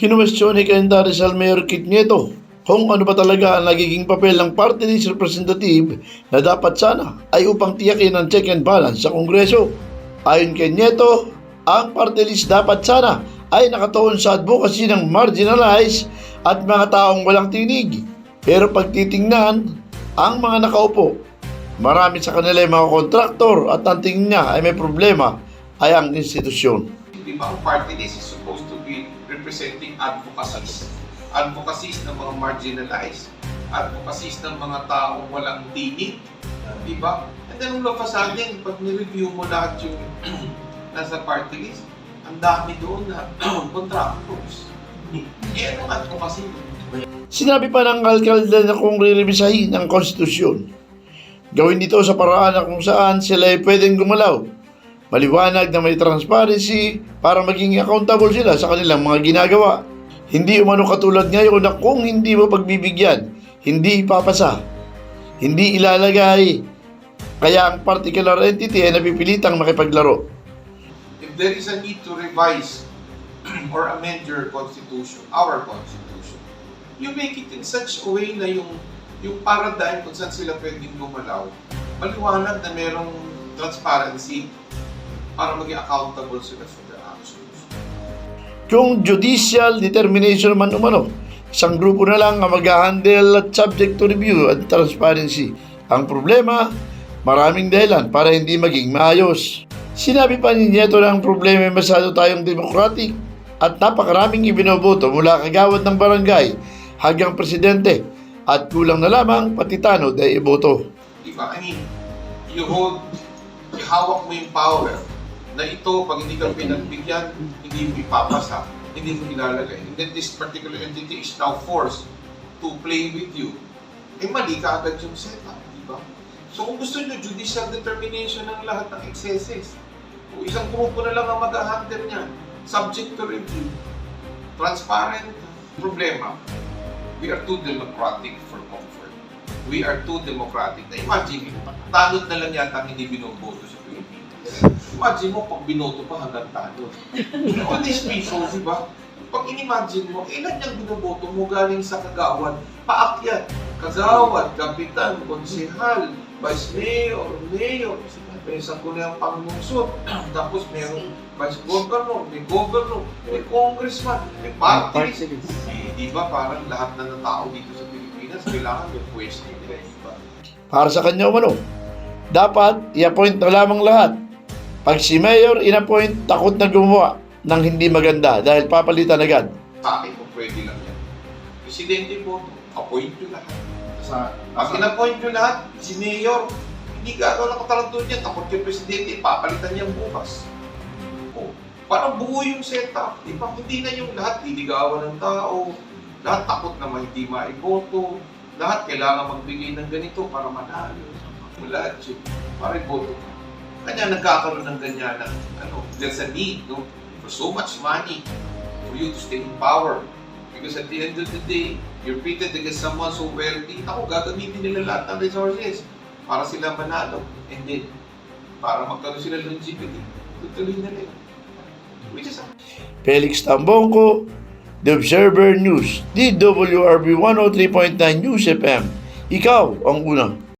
Kinuwestiyon ni Kenda Rizal Mayor Kit Nieto kung ano ba talaga ang nagiging papel ng party list representative na dapat sana ay upang tiyakin ang check and balance sa Kongreso. Ayon kay Nieto, ang party list dapat sana ay nakatuon sa advocacy ng marginalized at mga taong walang tinig. Pero pag titingnan, ang mga nakaupo, marami sa kanila ay mga kontraktor at ang tingin niya ay may problema ay ang institusyon. Di ba ang party list is supposed to be representing advocacies. Advocacies ng mga marginalized. Advocacies ng mga taong walang tinig. Di ba? And then all of a sudden, pag nireview mo lahat yung nasa party list, ang dami doon na contractors. Eh, anong advocacy? Sinabi pa ng alkalde na kung riribisahin ang konstitusyon. Gawin dito sa paraan na kung saan sila ay pwedeng gumalaw. Maliwanag na may transparency para maging accountable sila sa kanilang mga ginagawa. Hindi umano katulad ngayon na kung hindi mo pagbibigyan, hindi ipapasa, hindi ilalagay. Kaya ang particular entity ay napipilitang makipaglaro. If there is a need to revise or amend your constitution, our constitution, you make it in such a way na yung yung paradigm kung saan sila pwedeng gumalaw, maliwanag na merong transparency para maging accountable sila for their actions. Kung judicial determination man umano, isang grupo na lang ang mag-handle at subject to review at transparency. Ang problema, maraming dahilan para hindi maging maayos. Sinabi pa ni Nieto na ang problema ay masyado tayong democratic at napakaraming ibinoboto mula kagawad ng barangay hanggang presidente at kulang na lamang pati tanod ay iboto. Di ba? I mean, you hold, ihawak mo yung power na ito, pag hindi ka pinagbigyan, hindi mo ipapasa, hindi mo ilalagay. And then this particular entity is now forced to play with you. Eh, mali ka agad yung setup, di ba? So kung gusto nyo, judicial determination ng lahat ng excesses. O isang grupo na lang ang mag-handle niyan. Subject to review. Transparent. Problema. We are too democratic for comfort. We are too democratic. Na imagine, tanod na lang yata hindi binoboto sa Pilipinas. Imagine mo, pag binoto pa hanggang tanod. All these people, di ba? Pag in-imagine mo, ilan yung binoboto mo galing sa kagawad, paakyat, kagawad, kapitan, konsehal, vice mayor, mayor, may sangguniang panglungsod, tapos mayroong vice governor, may governor, may congressman, may party. Eh, di ba parang lahat na ng tao dito sa Pilipinas kailangan may pwesto nila, di ba? Para sa kanya umano, dapat i-appoint na lamang lahat. Pag si Mayor in-appoint, takot na gumawa ng hindi maganda dahil papalitan agad. Sa akin kung pwede lang yan. Presidente po, appoint nyo lahat. Sa, Pag in-appoint nyo lahat, si Mayor, hindi gagawa ng katalantun niya, takot yung Presidente, papalitan niya bukas. O, parang buo yung setup. Di ba? Hindi na yung lahat diligawan ng tao, lahat takot na hindi maiboto, lahat kailangan magbigay ng ganito para manalo. Wala, chip. Para iboto ka. Kanya nagkakaroon ng ganyan ng, ano, there's a need, no? For so much money for you to stay in power. Because at the end of the day, you're pitted against someone so wealthy, ako, gagamitin nila lahat ng resources para sila manalo. And then, para magkaroon sila longevity, tutuloy na rin. Which is, Felix Tambongko, The Observer News, DWRB 103.9 News FM. Ikaw ang unang.